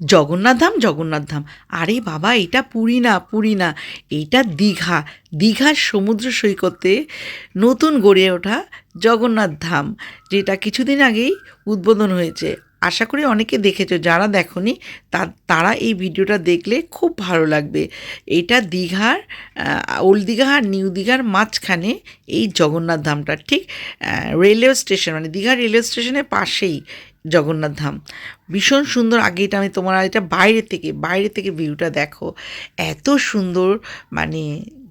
জগন্নাথ ধাম জগন্নাথ ধাম। আরে বাবা, এটা পুরী না পুরী না এইটা দীঘা। দীঘার সমুদ্র সৈকতে নতুন গড়ে ওঠা জগন্নাথ ধাম, যেটা কিছুদিন আগেই উদ্বোধন হয়েছে। আশা করি অনেকে দেখেছ, যারা দেখনি তারা এই ভিডিওটা দেখলে খুব ভালো লাগবে। এটা দীঘার ওল্ড দীঘা আর নিউ দীঘার মাঝখানে এই জগন্নাথ ধামটা, ঠিক? রেলওয়ে স্টেশন মানে দীঘা রেলওয়ে স্টেশনের পাশেই। জগন্নাথ ধাম। ভীষণ সুন্দর আগে এটা আমি তোমার, এটা বাইরে থেকে বাইরে থেকে ভিউটা দেখো। এত সুন্দর মানে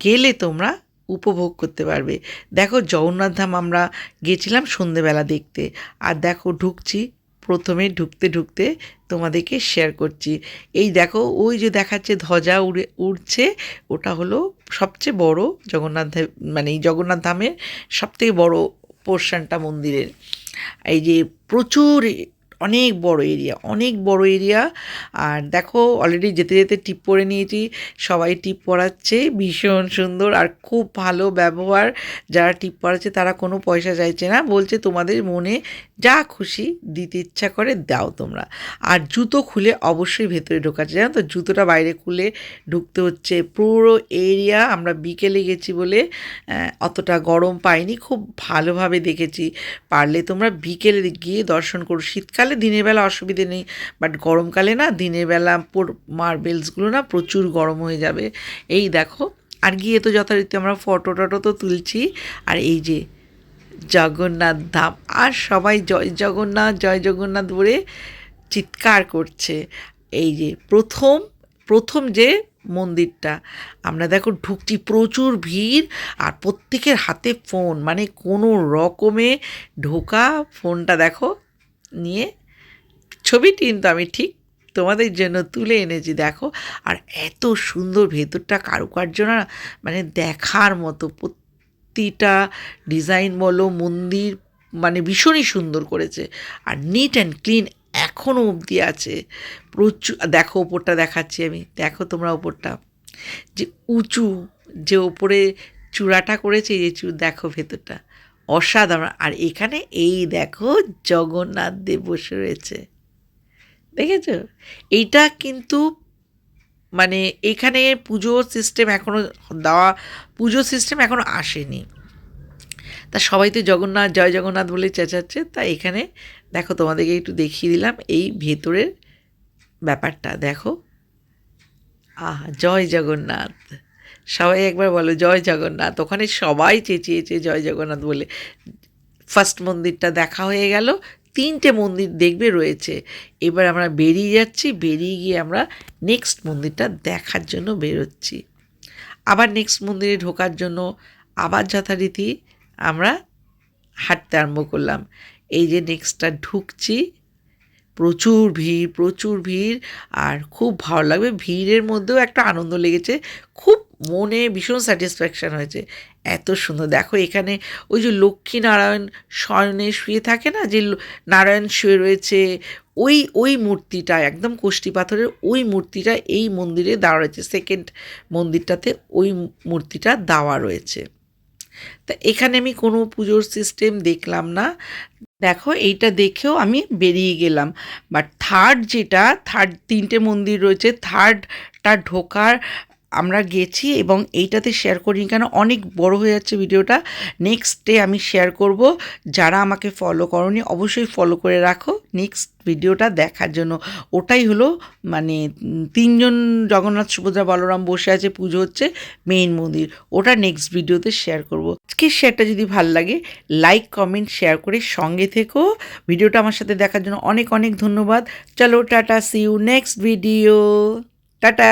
গেলে তোমরা উপভোগ করতে পারবে। দেখো জগন্নাথ ধাম আমরা গেছিলাম সন্ধেবেলা দেখতে। আর দেখো ঢুকছি, প্রথমে ঢুকতে ঢুকতে তোমাদেরকে শেয়ার করছি। এই দেখো, ওই যে দেখাচ্ছে ধ্বজা উড়ে, উড়ছে, ওটা হলো সবচেয়ে বড় জগন্নাথ মানে এই জগন্নাথ ধামের সবথেকে বড় পোর্শনটা মন্দিরের। এই যে প্রচুর অনেক বড় এরিয়া অনেক বড় এরিয়া আর দেখো অলরেডি যেতে যেতে টিপ পরে নিয়েছি। সবাই টিপ পরাচ্ছে, ভীষণ সুন্দর। আর খুব ভালো ব্যবহার, যারা টিপ পরাচ্ছে তারা কোনো পয়সা চাইছে না। বলছে, তোমাদের মনে যা খুশি দিতে ইচ্ছা করে দাও তোমরা। আর জুতো খুলে অবশ্যই ভেতরে ঢোকাচ্ছে। জানো তো, জুতোটা বাইরে খুলে ঢুকতে হচ্ছে। পুরো এরিয়া আমরা বিকেলে গেছি বলে অতটা গরম পাইনি। খুব ভালোভাবে দেখেছি। পারলে তোমরা বিকেলে গিয়ে দর্শন করো। শীতকালে দিনের বেলা অসুবিধে নেই বাট গরমকালে না দিনের বেলা মার্বেলসগুলো না প্রচুর গরম হয়ে যাবে। এই দেখো, আর গিয়ে তো যথারীতি আমরা ফটো টটো তো তুলছি, আর এই যে জগন্নাথ ধাম, আর সবাই জয় জগন্নাথ জয় জগন্নাথ বলে চিৎকার করছে। এই যে প্রথম প্রথম যে মন্দিরটা, আমরা দেখো ঢুকছি প্রচুর ভিড়, আর প্রত্যেকের হাতে ফোন মানে কোনো রকমে ঢোকা ফোনটা দেখো, নিয়ে ছবিটি কিন্তু আমি ঠিক তোমাদের জন্য তুলে এনেছি, দেখো। আর এত সুন্দর ভেতরটা কারুকার্য না মানে দেখার মতো প্রতিটা ডিজাইন বলো, মন্দির মানে ভীষণই সুন্দর করেছে। আর নিট অ্যান্ড ক্লিন এখনও অবধি আছে। প্রচুর, দেখো ওপরটা দেখাচ্ছি আমি, দেখো তোমরা ওপরটা। যে উঁচু, যে ওপরে চূড়াটা করেছে, এই যে দেখো ভেতরটা। অসাধারণ। আর এখানে এই দেখো জগন্নাথ দেব বসে রয়েছে। দেখেছ? এইটা কিন্তু মানে এখানে পুজো সিস্টেম এখনও দেওয়া পুজো সিস্টেম এখনও আসেনি। তা সবাই তো জগন্নাথ, জয় জগন্নাথ বলে চেঁচাচ্ছে, তা এখানে দেখো তোমাদেরকে একটু দেখিয়ে দিলাম এই ভেতরের ব্যাপারটা। দেখো। আহ, জয় জগন্নাথ। সবাই একবার বলো, জয় জগন্নাথ। ওখানে সবাই চেঁচিয়েছে জয় জগন্নাথ বলে। ফার্স্ট মন্দিরটা দেখা হয়ে গেল তিনটে মন্দির দেখবে রয়েছে। এবার আমরা বেরিয়ে যাচ্ছি, বেরিয়ে গিয়ে আমরা নেক্সট মন্দিরটা দেখার জন্য বেরোচ্ছি। আবার নেক্সট মন্দিরে ঢোকার জন্য আবার যথারীতি আমরা হাঁটতে আরম্ভ করলাম। এই যে নেক্সটটা ঢুকছি প্রচুর ভিড় প্রচুর ভিড় আর খুব ভালো লাগবে। ভিড়ের মধ্যেও একটা আনন্দ লেগেছে। খুব মনে ভীষণ স্যাটিসফ্যাকশান হয়েছে। এত সুন্দর। দেখো এখানে ওই যে লক্ষ্মী নারায়ণ শয়নে শুয়ে থাকে না? যে নারায়ণ শুয়ে রয়েছে। ওই ওই মূর্তিটা, একদম কোষ্টি পাথরের ওই মূর্তিটা এই মন্দিরে দেওয়া রয়েছে। সেকেন্ড মন্দিরটাতে ওই মূর্তিটা দেওয়া রয়েছে। তা এখানে আমি কোনো পুজোর সিস্টেম দেখলাম না। দেখো, এইটা দেখেও আমি বেরিয়ে গেলাম। বাট থার্ড যেটা থার্ড তিনটে মন্দির রয়েছে থার্ডটা ঢোকার আমরা গেছি এবং এইটাতে শেয়ার করিনি কেন? অনেক বড় হয়ে যাচ্ছে ভিডিওটা। নেক্সট ডে আমি শেয়ার করব। যারা আমাকে ফলো করনি, অবশ্যই ফলো করে রাখো। নেক্সট ভিডিওটা দেখার জন্য। ওটাই হলো মানে তিনজন জগন্নাথ সুভদ্রা বলরাম বসে আছে, পুজো হচ্ছে মেইন মন্দির। ওটা নেক্সট ভিডিওতে শেয়ার করব। আজকে শেয়ারটা যদি ভালো লাগে লাইক কমেন্ট শেয়ার করে সঙ্গে থেকো। ভিডিওটা আমার সাথে দেখার জন্য অনেক অনেক ধন্যবাদ। চলো, tata see you next video tata.